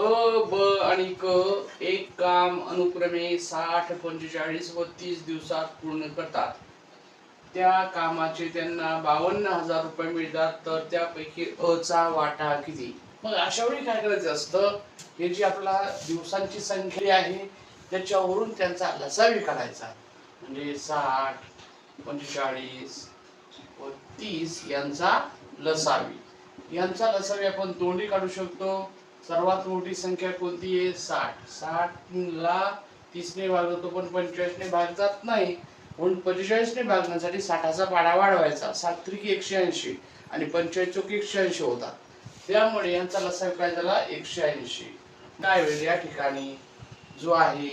अ ब आणि क एक काम अनुक्रमे साठ पंचेचाळीस व तीस दिवसात पूर्ण करतात. त्या कामाचे त्यांना बावन्न हजार रुपये मिळतात तर त्यापैकी अ चा वाटा किती? मग अशा वेळी काय करायचं असतं? हे जी आपला दिवसांची संख्या आहे त्याच्यावरून त्यांचा लसावी काढायचा. म्हणजे साठ पंचेचाळीस व तीस यांचा लसावी यांचा लसावी आपण तोंडी काढू शकतो. सर्वात मोठी संख्या कोणती आहे? साठ. साठ ला तीसने भागवतो पण पंचेचाळीसने भाग जात नाही. म्हणून पंचेचाळीसने भागण्यासाठी साठाचा पाडा वाढवायचा. सात त्रिकी एकशे ऐंशी आणि पंचेचाळीस चौक एकशे ऐंशी होता त्यामुळे यांचा लसावी काय झाला? एकशे ऐंशी. काय या ठिकाणी जो आहे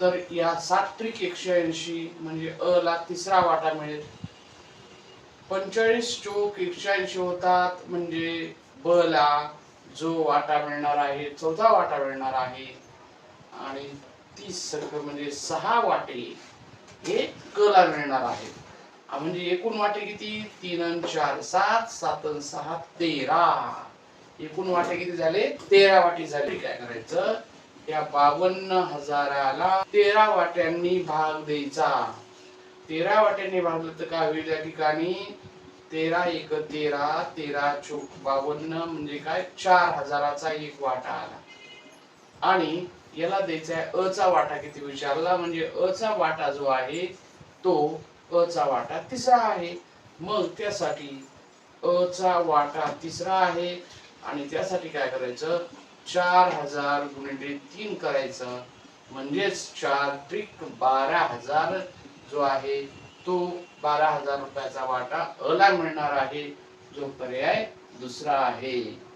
तर या सात त्रिक एकशे ऐंशी म्हणजे अ ला तिसरा वाटा मिळेल. पंचेचाळीस चौक एकशे ऐंशी होतात म्हणजे ब ला जो वाटा मिळणार आहे चौथा वाटा मिळणार आहे. आणि तीस संख म्हणजे सहा वाटे हे कला मिळणार आहेत म्हणजे एकूण वाटे किती? तीन आणि चार सात सात सहा तेरा. एकूण वाटे किती झाले? तेरा वाटे झाले. काय करायचं? या बावन्न हजाराला तेरा वाट्यांनी भाग द्यायचा. तेरा वाट्यांनी भागलं तर काय होईल या ठिकाणी? तेरा एक तेरा तेरा चोक बावन्न म्हणजे काय? चार हजाराचा एक वाटा आला. आणि याला द्यायचा आहे अ चा वाटा किती विचारला? म्हणजे अ चा वाटा जो आहे तो अ चा वाटा तिसरा आहे. मग त्यासाठी अ चा वाटा तिसरा आहे. आणि त्यासाठी काय करायचं? चार हजार गुणिले तीन करायचं. म्हणजेच चार त्रिक बारा हजार जो आहे तो बारा हजार रुपयाचा वाटा अला मिळणार आहे. जो पर्याय दुसरा आहे.